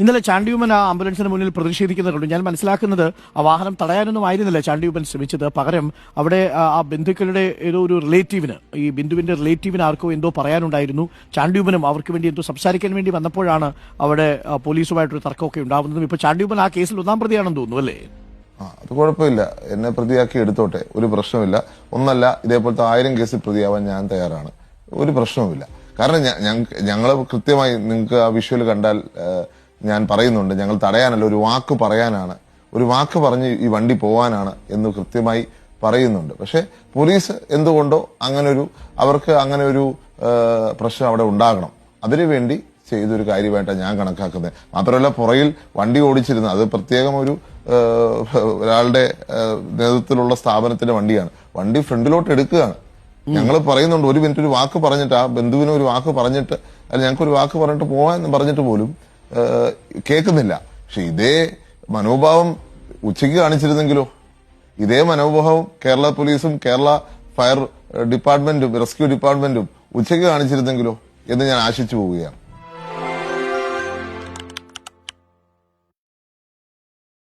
ഇന്നലെ ചാണ്ടിയുമൻ ആ ആംബുലൻസിന് മുന്നിൽ പ്രതിഷേധിക്കുന്നത് കണ്ടു ഞാൻ മനസ്സിലാക്കുന്നത് ആ വാഹനം തടയാനൊന്നും ആയിരുന്നില്ല ചാണ്ടിയുമൻ ശ്രമിച്ചത്. പകരം അവിടെ ആ ബന്ധുക്കളുടെ ഏതോ ഒരു റിലേറ്റീവിന് ഈ ബിന്ദുവിന്റെ റിലേറ്റീവിന് ആർക്കോ എന്തോ പറയാനുണ്ടായിരുന്നു. ചാണ്ടിയുമനും അവർക്ക് വേണ്ടി എന്തോ സംസാരിക്കാൻ വേണ്ടി വന്നപ്പോഴാണ് അവിടെ പോലീസുമായിട്ടൊരു തർക്കമൊക്കെ ഉണ്ടാവുന്നതും ഇപ്പൊ ചാണ്ടിയുമൻ ആ കേസിൽ ഒന്നാം പ്രതിയാണെന്ന് തോന്നുന്നു അല്ലേ? അത് കുഴപ്പമില്ല. എന്നെ പ്രതിയാക്കി എടുത്തോട്ടെ. ഒരു പ്രശ്നമില്ല. ഒന്നല്ല ഇതേപോലത്തെ ആയിരം കേസിൽ പ്രതിയാവാൻ ഞാൻ തയ്യാറാണ്. ഒരു പ്രശ്നവുമില്ല. കാരണം ഞങ്ങൾ കൃത്യമായി നിങ്ങൾക്ക് ആ വിഷ്വൽ കണ്ടാൽ ഞാൻ പറയുന്നുണ്ട് ഞങ്ങൾ തടയാനല്ല ഒരു വാക്ക് പറയാനാണ്. ഒരു വാക്ക് പറഞ്ഞ് ഈ വണ്ടി പോവാനാണ് എന്ന് കൃത്യമായി പറയുന്നുണ്ട്. പക്ഷെ പോലീസ് എന്തുകൊണ്ടോ അങ്ങനെ ഒരു അവർക്ക് അങ്ങനെ ഒരു പ്രശ്നം അവിടെ ഉണ്ടാകണം. അതിനുവേണ്ടി ചെയ്തൊരു കാര്യമായിട്ടാണ് ഞാൻ കണക്കാക്കുന്നത്. മാത്രമല്ല പുറയിൽ വണ്ടി ഓടിച്ചിരുന്ന അത് പ്രത്യേകം ഒരു ഒരാളുടെ നേതൃത്വത്തിലുള്ള സ്ഥാപനത്തിന്റെ വണ്ടിയാണ്. വണ്ടി ഫ്രണ്ടിലോട്ട് എടുക്കുകയാണ്. ഞങ്ങൾ പറയുന്നുണ്ട് ഒരു മിനിറ്റ് ഒരു വാക്ക് പറഞ്ഞിട്ട് ആ ബന്ധുവിന് ഒരു വാക്ക് പറഞ്ഞിട്ട് അല്ല ഞങ്ങൾക്ക് ഒരു വാക്ക് പറഞ്ഞിട്ട് പോവാൻ പറഞ്ഞിട്ട് പോലും കേൾക്കുന്നില്ല. പക്ഷെ ഇതേ മനോഭാവം ഉച്ചയ്ക്ക് കാണിച്ചിരുന്നെങ്കിലോ? ഇതേ മനോഭാവം കേരള പോലീസും കേരള ഫയർ ഡിപ്പാർട്ട്മെന്റും റെസ്ക്യൂ ഡിപ്പാർട്ട്മെന്റും ഉച്ചയ്ക്ക് കാണിച്ചിരുന്നെങ്കിലോ എന്ന് ഞാൻ ആശിച്ചു പോവുകയാണ്.